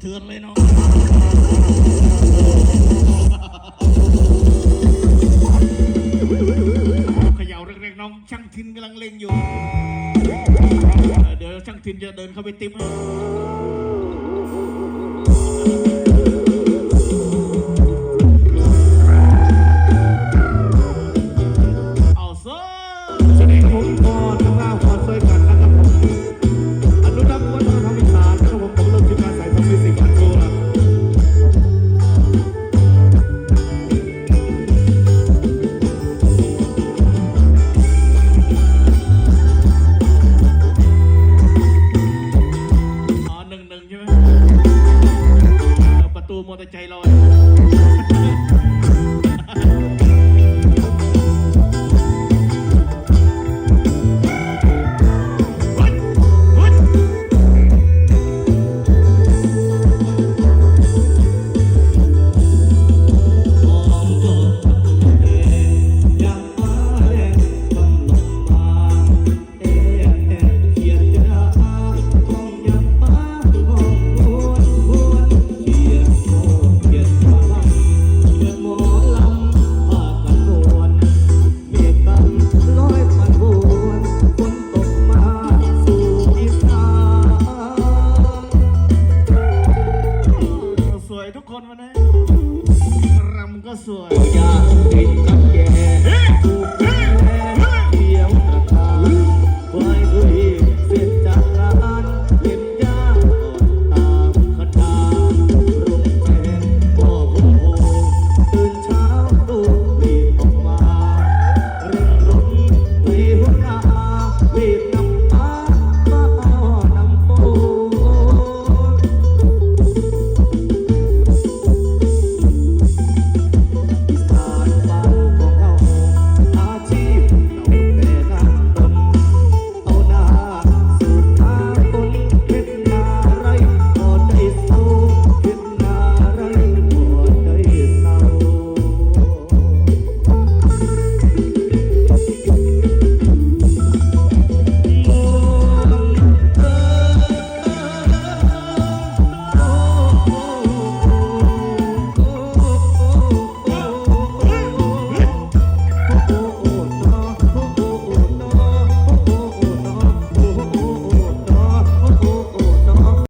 เถื่อนเลยเนาะเขย่เร็กๆน้องช่างทินกำลังเล่งอยู่ เดี๋ยวช่างทินจะเดินเข้าไปติ้มให้ ตูมอเตอร์ไซค์ลอย วยทุกคนมาเนี่ยรำก็สวยอยากเป็นกับแก